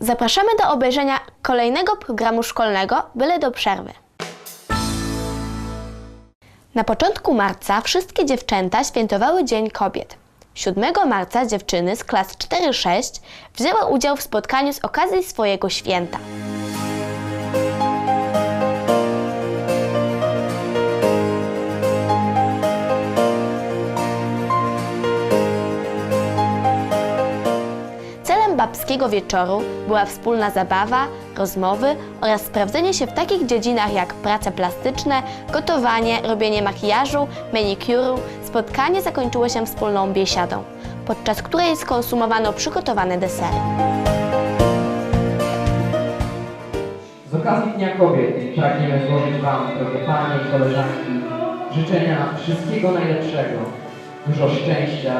Zapraszamy do obejrzenia kolejnego programu szkolnego Byle do przerwy. Na początku marca wszystkie dziewczęta świętowały Dzień Kobiet. 7 marca dziewczyny z klas 4-6 wzięły udział w spotkaniu z okazji swojego święta. Babskiego wieczoru była wspólna zabawa, rozmowy oraz sprawdzenie się w takich dziedzinach jak prace plastyczne, gotowanie, robienie makijażu, manikuru. Spotkanie zakończyło się wspólną biesiadą, podczas której skonsumowano przygotowane desery. Z okazji Dnia Kobiet pragniemy złożyć Wam, drogie Panie i koleżanki, życzenia wszystkiego najlepszego, dużo szczęścia,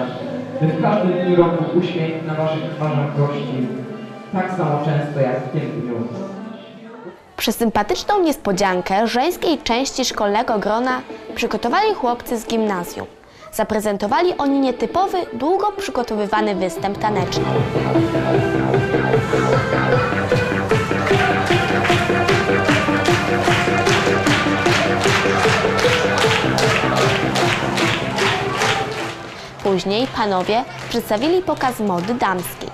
by w każdym dniu roku uśmiech na Waszych twarzach gościł, tak samo często jak w tym dniu. Przez sympatyczną niespodziankę żeńskiej części szkolnego grona przygotowali chłopcy z gimnazjum. Zaprezentowali oni nietypowy, długo przygotowywany występ taneczny. Później panowie przedstawili pokaz mody damskiej.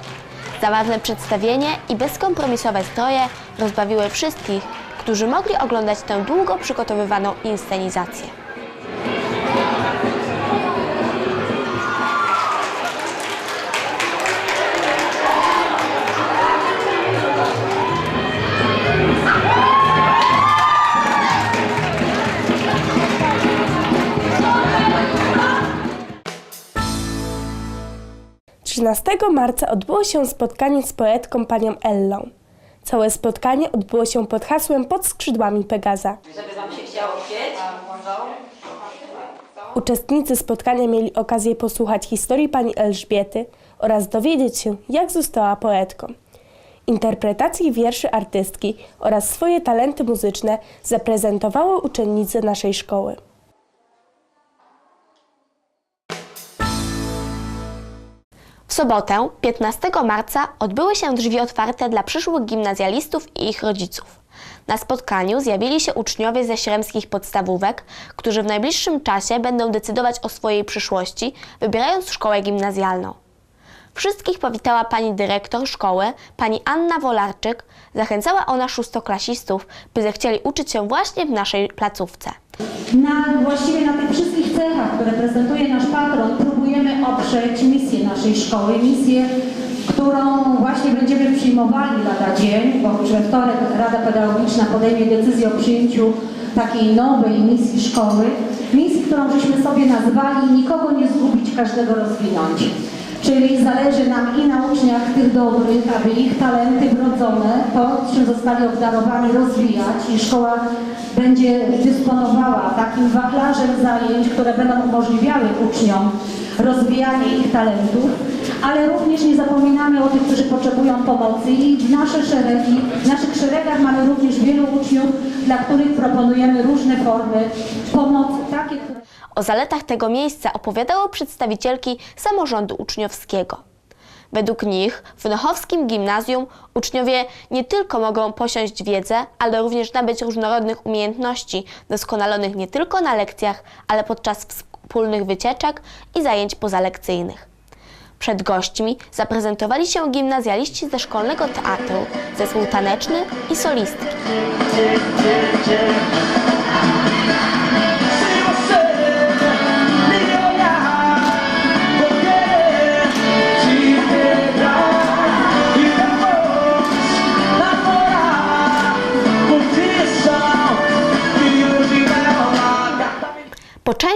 Zabawne przedstawienie i bezkompromisowe stroje rozbawiły wszystkich, którzy mogli oglądać tę długo przygotowywaną inscenizację. Trzynastego marca odbyło się spotkanie z poetką panią Ellą. Całe spotkanie odbyło się pod hasłem Pod skrzydłami Pegaza. się chciało. Uczestnicy spotkania mieli okazję posłuchać historii pani Elżbiety oraz dowiedzieć się, jak została poetką. Interpretacje wierszy artystki oraz swoje talenty muzyczne zaprezentowały uczennice naszej szkoły. Sobotę, 15 marca, odbyły się drzwi otwarte dla przyszłych gimnazjalistów i ich rodziców. Na spotkaniu zjawili się uczniowie ze śremskich podstawówek, którzy w najbliższym czasie będą decydować o swojej przyszłości, wybierając szkołę gimnazjalną. Wszystkich powitała pani dyrektor szkoły, pani Anna Wolarczyk. Zachęcała ona szóstoklasistów, by zechcieli uczyć się właśnie w naszej placówce. Na, właściwie na tych wszystkich cechach, które prezentuje nasz patron, próbujemy oprzeć misję naszej szkoły, misję, którą właśnie będziemy przyjmowali lada dzień, bo już we wtorek Rada Pedagogiczna podejmie decyzję o przyjęciu takiej nowej misji szkoły, misji, którą żeśmy sobie nazwali nikogo nie zgubić, każdego rozwinąć. Czyli zależy nam i na uczniach tych dobrych, aby ich talenty wrodzone, to czym zostali obdarowani, rozwijać. I szkoła będzie dysponowała takim wachlarzem zajęć, które będą umożliwiały uczniom rozwijanie ich talentów, ale również nie zapominamy o tych, którzy potrzebują pomocy. I w nasze szeregi, w naszych szeregach mamy również wielu uczniów, dla których proponujemy różne formy pomocy. O zaletach tego miejsca opowiadały przedstawicielki samorządu uczniowskiego. Według nich w Nochowskim Gimnazjum uczniowie nie tylko mogą posiąść wiedzę, ale również nabyć różnorodnych umiejętności, doskonalonych nie tylko na lekcjach, ale podczas wspólnych wycieczek i zajęć pozalekcyjnych. Przed gośćmi zaprezentowali się gimnazjaliści ze szkolnego teatru, zespół taneczny i solistki.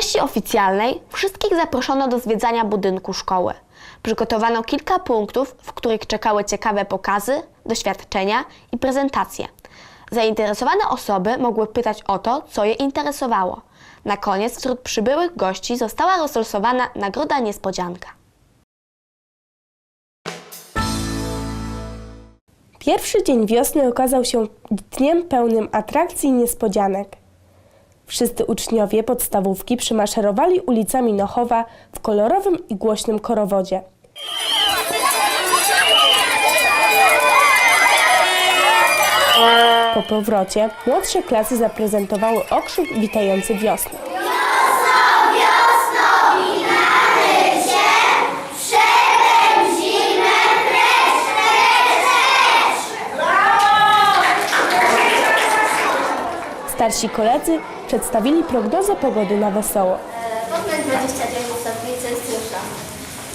Części oficjalnej wszystkich zaproszono do zwiedzania budynku szkoły. Przygotowano kilka punktów, w których czekały ciekawe pokazy, doświadczenia i prezentacje. Zainteresowane osoby mogły pytać o to, co je interesowało. Na koniec wśród przybyłych gości została rozlosowana nagroda niespodzianka. Pierwszy dzień wiosny okazał się dniem pełnym atrakcji i niespodzianek. Wszyscy uczniowie podstawówki przymaszerowali ulicami Nochowa w kolorowym i głośnym korowodzie. Po powrocie młodsze klasy zaprezentowały okrzyk witający wiosnę. Starsi koledzy przedstawili prognozę pogody na wesoło. Poznań 29 stopni Celsjusza.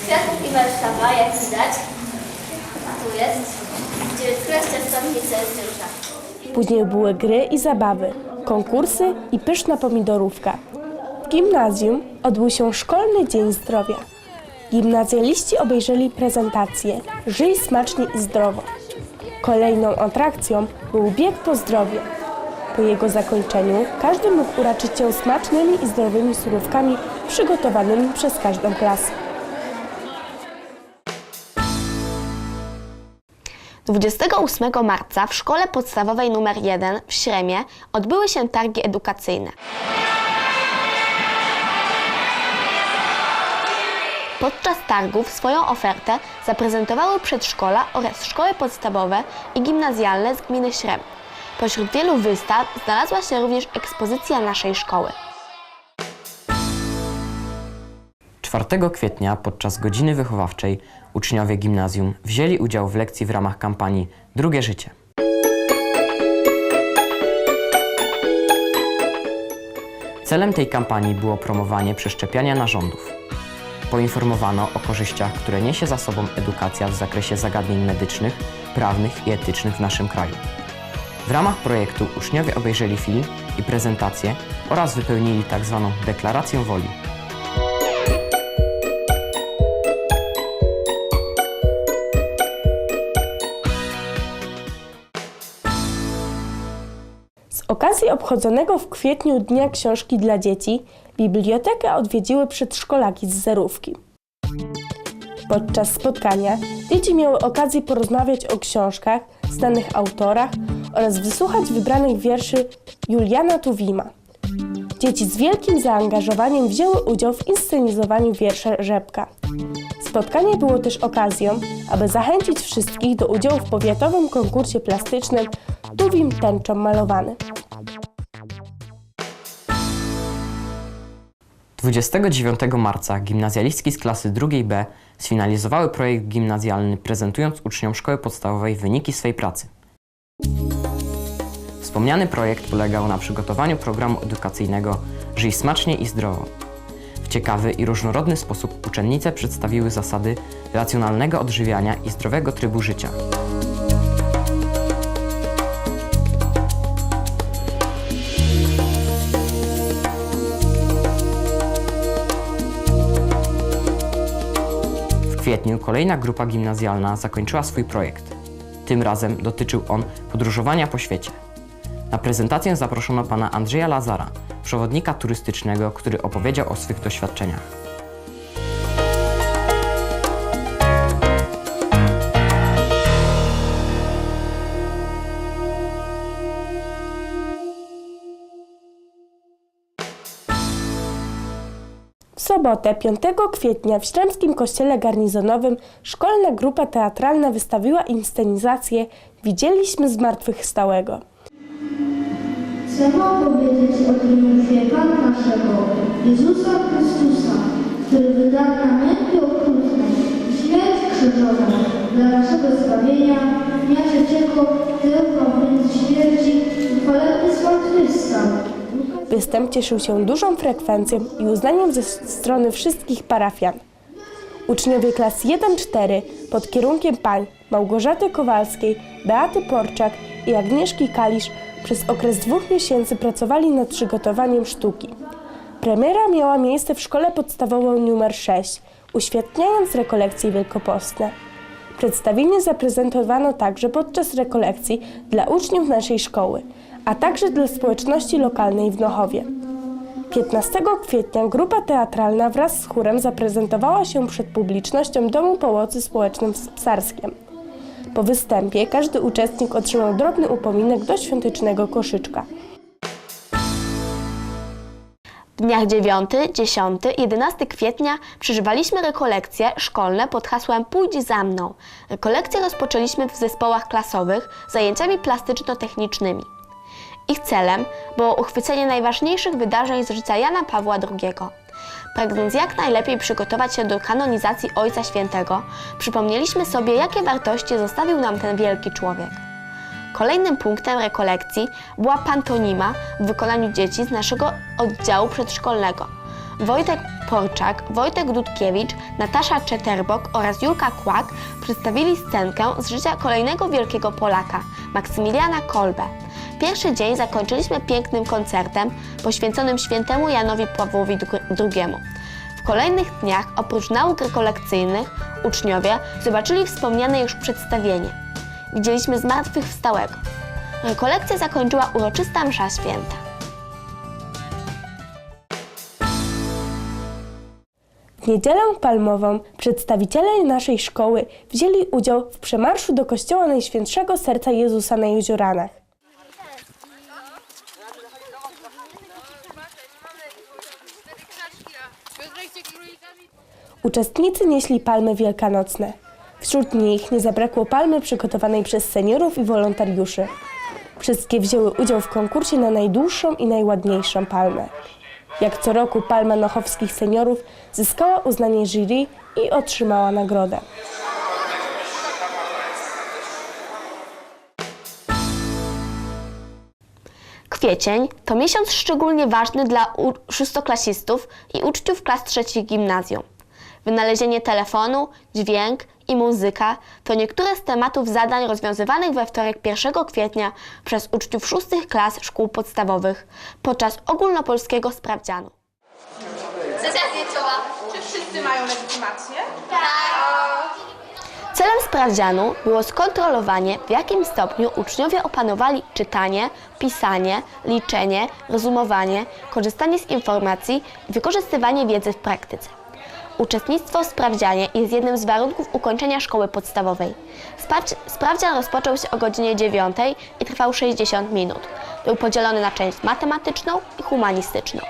Kwiatów i Warszawa, jak widać, a tu jest 19 stopni Celsjusza. Później były gry i zabawy, konkursy i pyszna pomidorówka. W gimnazjum odbył się Szkolny Dzień Zdrowia. Gimnazjaliści obejrzeli prezentację Żyj smacznie i zdrowo. Kolejną atrakcją był bieg po zdrowie. Po jego zakończeniu każdy mógł uraczyć się smacznymi i zdrowymi surówkami przygotowanymi przez każdą klasę. 28 marca w szkole podstawowej nr 1 w Śremie odbyły się targi edukacyjne. Podczas targów swoją ofertę zaprezentowały przedszkola oraz szkoły podstawowe i gimnazjalne z gminy Śrem. Pośród wielu wystaw znalazła się również ekspozycja naszej szkoły. 4 kwietnia podczas godziny wychowawczej uczniowie gimnazjum wzięli udział w lekcji w ramach kampanii Drugie Życie. Celem tej kampanii było promowanie przeszczepiania narządów. Poinformowano o korzyściach, które niesie za sobą edukacja w zakresie zagadnień medycznych, prawnych i etycznych w naszym kraju. W ramach projektu uczniowie obejrzeli film i prezentację oraz wypełnili tzw. deklarację woli. Z okazji obchodzonego w kwietniu Dnia Książki dla Dzieci, bibliotekę odwiedziły przedszkolaki z zerówki. Podczas spotkania dzieci miały okazję porozmawiać o książkach, znanych autorach oraz wysłuchać wybranych wierszy Juliana Tuwima. Dzieci z wielkim zaangażowaniem wzięły udział w inscenizowaniu wiersza Rzepka. Spotkanie było też okazją, aby zachęcić wszystkich do udziału w powiatowym konkursie plastycznym Tuwim tęczą malowany. 29 marca gimnazjalistki z klasy drugiej B sfinalizowały projekt gimnazjalny, prezentując uczniom szkoły podstawowej wyniki swej pracy. Wspomniany projekt polegał na przygotowaniu programu edukacyjnego Żyj smacznie i zdrowo. W ciekawy i różnorodny sposób uczennice przedstawiły zasady racjonalnego odżywiania i zdrowego trybu życia. W kwietniu kolejna grupa gimnazjalna zakończyła swój projekt. Tym razem dotyczył on podróżowania po świecie. Na prezentację zaproszono pana Andrzeja Lazara, przewodnika turystycznego, który opowiedział o swych doświadczeniach. W sobotę 5 kwietnia w Śremskim Kościele Garnizonowym szkolna grupa teatralna wystawiła inscenizację Widzieliśmy zmartwychwstałego. Trzeba powiedzieć o triumfie Pana naszego, Jezusa Chrystusa, który wydał nam mękę okrutną i śmierć krzyżową dla naszego zbawienia, dnia trzeciego tylko więc śmierci chwalebny zmartwychwstał. Występ cieszył się dużą frekwencją i uznaniem ze strony wszystkich parafian. Uczniowie klas 1-4 pod kierunkiem pań Małgorzaty Kowalskiej, Beaty Porczak i Agnieszki Kalisz przez okres dwóch miesięcy pracowali nad przygotowaniem sztuki. Premiera miała miejsce w szkole podstawowej nr 6, uświetniając rekolekcje wielkopostne. Przedstawienie zaprezentowano także podczas rekolekcji dla uczniów naszej szkoły, a także dla społeczności lokalnej w Nochowie. 15 kwietnia grupa teatralna wraz z chórem zaprezentowała się przed publicznością Domu Pomocy Społecznej w Psarskiem. Po występie każdy uczestnik otrzymał drobny upominek do świątecznego koszyczka. W dniach 9, 10, 11 kwietnia przeżywaliśmy rekolekcje szkolne pod hasłem Pójdź za mną. Rekolekcje rozpoczęliśmy w zespołach klasowych zajęciami plastyczno-technicznymi. Ich celem było uchwycenie najważniejszych wydarzeń z życia Jana Pawła II. Pragnąc jak najlepiej przygotować się do kanonizacji Ojca Świętego, przypomnieliśmy sobie, jakie wartości zostawił nam ten wielki człowiek. Kolejnym punktem rekolekcji była pantonima w wykonaniu dzieci z naszego oddziału przedszkolnego. Wojtek Porczak, Wojtek Dudkiewicz, Natasza Czeterbok oraz Julka Kłak przedstawili scenkę z życia kolejnego wielkiego Polaka, Maksymiliana Kolbe. Pierwszy dzień zakończyliśmy pięknym koncertem poświęconym świętemu Janowi Pawłowi II. W kolejnych dniach, oprócz nauk rekolekcyjnych, uczniowie zobaczyli wspomniane już przedstawienie. Widzieliśmy zmartwychwstałego. Rekolekcję zakończyła uroczysta msza święta. W niedzielę palmową przedstawiciele naszej szkoły wzięli udział w przemarszu do kościoła Najświętszego Serca Jezusa na Jezioranach. Uczestnicy nieśli palmy wielkanocne. Wśród nich nie zabrakło palmy przygotowanej przez seniorów i wolontariuszy. Wszystkie wzięły udział w konkursie na najdłuższą i najładniejszą palmę. Jak co roku Palma Nochowskich Seniorów zyskała uznanie jury i otrzymała nagrodę. Kwiecień to miesiąc szczególnie ważny dla szóstoklasistów i uczniów klas trzecich gimnazjum. Wynalezienie telefonu, dźwięk i muzyka to niektóre z tematów zadań rozwiązywanych we wtorek 1 kwietnia przez uczniów szóstych klas szkół podstawowych podczas ogólnopolskiego sprawdzianu. Sesja zdjęciowa. Czy wszyscy mają legitymację? Celem sprawdzianu było skontrolowanie, w jakim stopniu uczniowie opanowali czytanie, pisanie, liczenie, rozumowanie, korzystanie z informacji i wykorzystywanie wiedzy w praktyce. Uczestnictwo w sprawdzianie jest jednym z warunków ukończenia szkoły podstawowej. Sprawdzian rozpoczął się o godzinie 9 i trwał 60 minut. Był podzielony na część matematyczną i humanistyczną.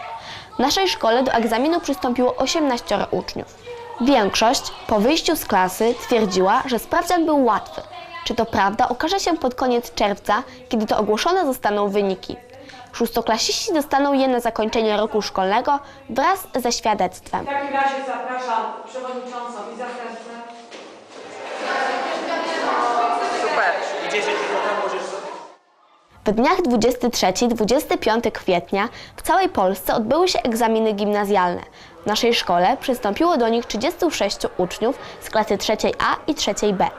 W naszej szkole do egzaminu przystąpiło 18 uczniów. Większość po wyjściu z klasy twierdziła, że sprawdzian był łatwy. Czy to prawda, okaże się pod koniec czerwca, kiedy to ogłoszone zostaną wyniki. Szóstoklasiści dostaną je na zakończenie roku szkolnego wraz ze świadectwem. W takim razie zapraszam przewodniczącą i zastępcę. W dniach 23-25 kwietnia w całej Polsce odbyły się egzaminy gimnazjalne. W naszej szkole przystąpiło do nich 36 uczniów z klasy 3A i 3B.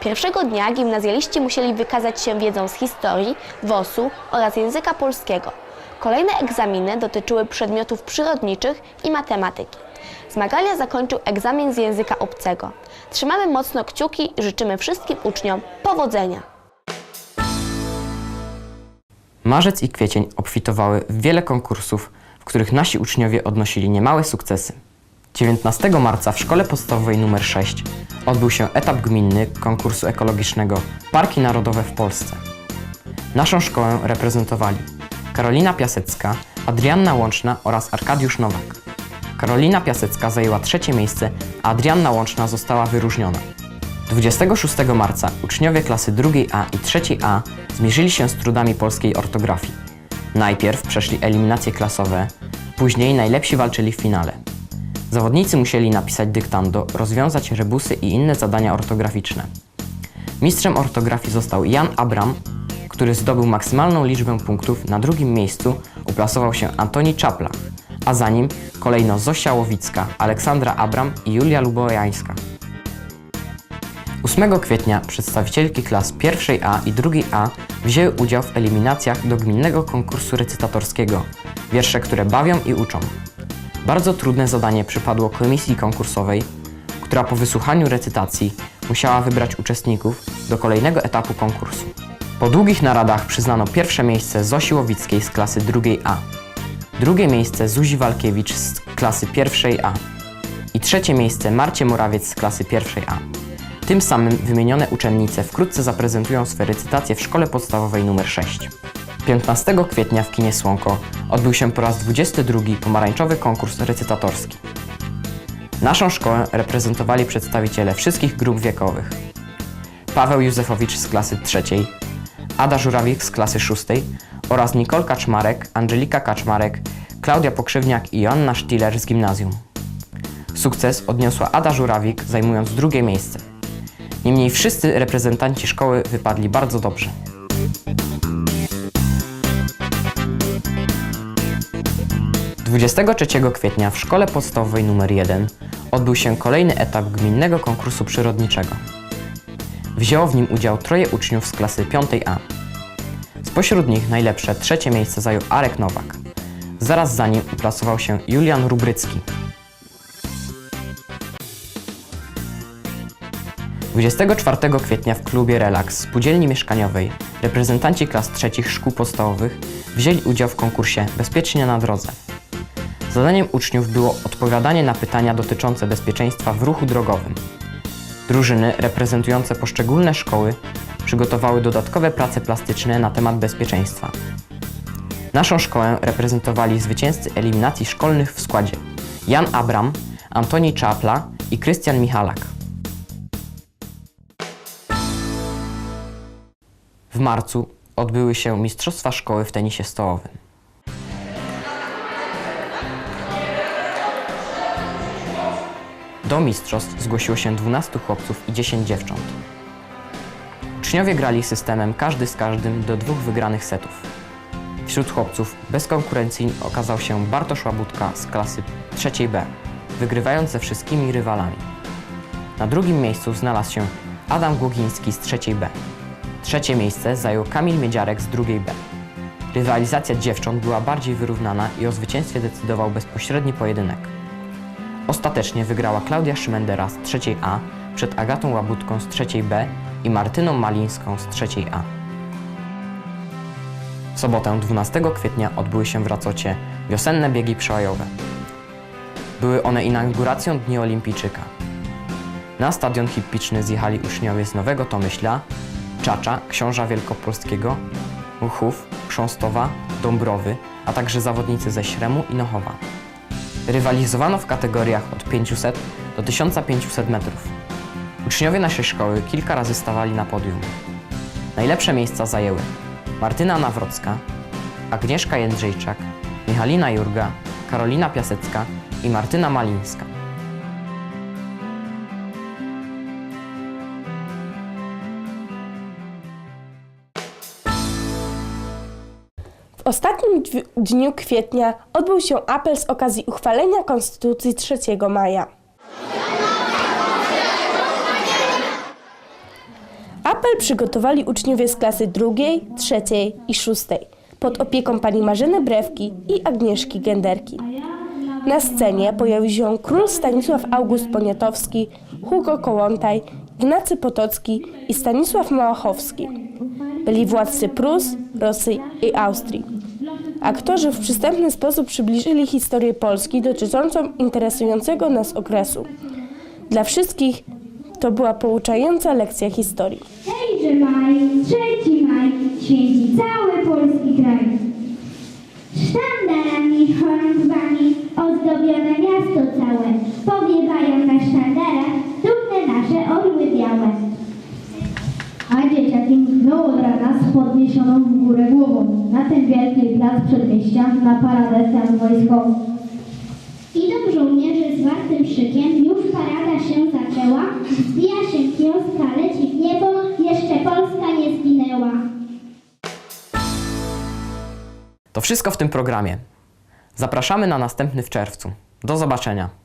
Pierwszego dnia gimnazjaliści musieli wykazać się wiedzą z historii, WOS-u oraz języka polskiego. Kolejne egzaminy dotyczyły przedmiotów przyrodniczych i matematyki. Zmagania zakończył egzamin z języka obcego. Trzymamy mocno kciuki i życzymy wszystkim uczniom powodzenia! Marzec i kwiecień obfitowały w wiele konkursów, w których nasi uczniowie odnosili niemałe sukcesy. 19 marca w szkole podstawowej nr 6 odbył się etap gminny konkursu ekologicznego Parki Narodowe w Polsce. Naszą szkołę reprezentowali Karolina Piasecka, Adrianna Łączna oraz Arkadiusz Nowak. Karolina Piasecka zajęła trzecie miejsce, a Adrianna Łączna została wyróżniona. 26 marca uczniowie klasy 2A i 3A zmierzyli się z trudami polskiej ortografii. Najpierw przeszli eliminacje klasowe, później najlepsi walczyli w finale. Zawodnicy musieli napisać dyktando, rozwiązać rebusy i inne zadania ortograficzne. Mistrzem ortografii został Jan Abram, który zdobył maksymalną liczbę punktów. Na drugim miejscu uplasował się Antoni Czapla, a za nim kolejno Zosia Łowicka, Aleksandra Abram i Julia Lubojańska. 8 kwietnia przedstawicielki klas 1A i 2A wzięły udział w eliminacjach do gminnego konkursu recytatorskiego Wiersze, które bawią i uczą. Bardzo trudne zadanie przypadło komisji konkursowej, która po wysłuchaniu recytacji musiała wybrać uczestników do kolejnego etapu konkursu. Po długich naradach przyznano pierwsze miejsce Zosi Łowickiej z klasy 2A, drugie miejsce Zuzi Walkiewicz z klasy 1A i trzecie miejsce Marcie Morawiec z klasy 1A. Tym samym wymienione uczennice wkrótce zaprezentują swe recytacje w szkole podstawowej nr 6. 15 kwietnia w kinie Słonko odbył się po raz 22 pomarańczowy konkurs recytatorski. Naszą szkołę reprezentowali przedstawiciele wszystkich grup wiekowych. Paweł Józefowicz z klasy 3, Ada Żurawik z klasy 6 oraz Nicole Kaczmarek, Angelika Kaczmarek, Klaudia Pokrzywniak i Joanna Stiller z gimnazjum. Sukces odniosła Ada Żurawik, zajmując drugie miejsce. Niemniej wszyscy reprezentanci szkoły wypadli bardzo dobrze. 23 kwietnia w szkole podstawowej nr 1 odbył się kolejny etap gminnego konkursu przyrodniczego. Wzięło w nim udział troje uczniów z klasy 5A. Spośród nich najlepsze trzecie miejsce zajął Arek Nowak. Zaraz za nim uplasował się Julian Rubrycki. 24 kwietnia w klubie Relax Spółdzielni Mieszkaniowej reprezentanci klas trzecich szkół podstawowych wzięli udział w konkursie Bezpiecznie na drodze. Zadaniem uczniów było odpowiadanie na pytania dotyczące bezpieczeństwa w ruchu drogowym. Drużyny reprezentujące poszczególne szkoły przygotowały dodatkowe prace plastyczne na temat bezpieczeństwa. Naszą szkołę reprezentowali zwycięzcy eliminacji szkolnych w składzie Jan Abram, Antoni Czapla i Krystian Michalak. W marcu odbyły się Mistrzostwa Szkoły w tenisie stołowym. Do mistrzostw zgłosiło się 12 chłopców i 10 dziewcząt. Uczniowie grali systemem każdy z każdym do dwóch wygranych setów. Wśród chłopców bezkonkurencyjny okazał się Bartosz Łabutka z klasy 3B, wygrywając ze wszystkimi rywalami. Na drugim miejscu znalazł się Adam Głogiński z 3B. Trzecie miejsce zajął Kamil Miedziarek z drugiej B. Rywalizacja dziewcząt była bardziej wyrównana i o zwycięstwie decydował bezpośredni pojedynek. Ostatecznie wygrała Klaudia Szymendera z trzeciej A przed Agatą Łabutką z trzeciej B i Martyną Malińską z trzeciej A. W sobotę 12 kwietnia odbyły się w Racocie wiosenne biegi przełajowe. Były one inauguracją Dni Olimpijczyka. Na stadion hippiczny zjechali uczniowie z Nowego Tomyśla, Czacza, Książa Wielkopolskiego, Mchów, Chrząstowa, Dąbrowy, a także zawodnicy ze Śremu i Nochowa. Rywalizowano w kategoriach od 500 do 1500 metrów. Uczniowie naszej szkoły kilka razy stawali na podium. Najlepsze miejsca zajęły Martyna Nawrocka, Agnieszka Jędrzejczak, Michalina Jurga, Karolina Piasecka i Martyna Malińska. W ostatnim dniu kwietnia odbył się apel z okazji uchwalenia Konstytucji 3 maja. Apel przygotowali uczniowie z klasy drugiej, trzeciej i szóstej pod opieką pani Marzyny Brewki i Agnieszki Genderki. Na scenie pojawił się król Stanisław August Poniatowski, Hugo Kołłątaj, Ignacy Potocki i Stanisław Małachowski. Byli władcy Prus, Rosji i Austrii. Aktorzy w przystępny sposób przybliżyli historię Polski dotyczącą interesującego nas okresu. Dla wszystkich to była pouczająca lekcja historii. Hejże maj, trzeci maj, święci cały polski kraj. Sztandarami, chorągwami ozdobione miasto całe, powiewają na sztandarach dumne nasze orły białe. A dzieciaki mknął od rana z podniesioną w górę głową, na ten wielki plac przedmieścia, na paradę wojskową. Idą żołnierze z wartym szykiem, już parada się zaczęła, zbija się kioska, leci w niebo, jeszcze Polska nie zginęła. To wszystko w tym programie. Zapraszamy na następny w czerwcu. Do zobaczenia.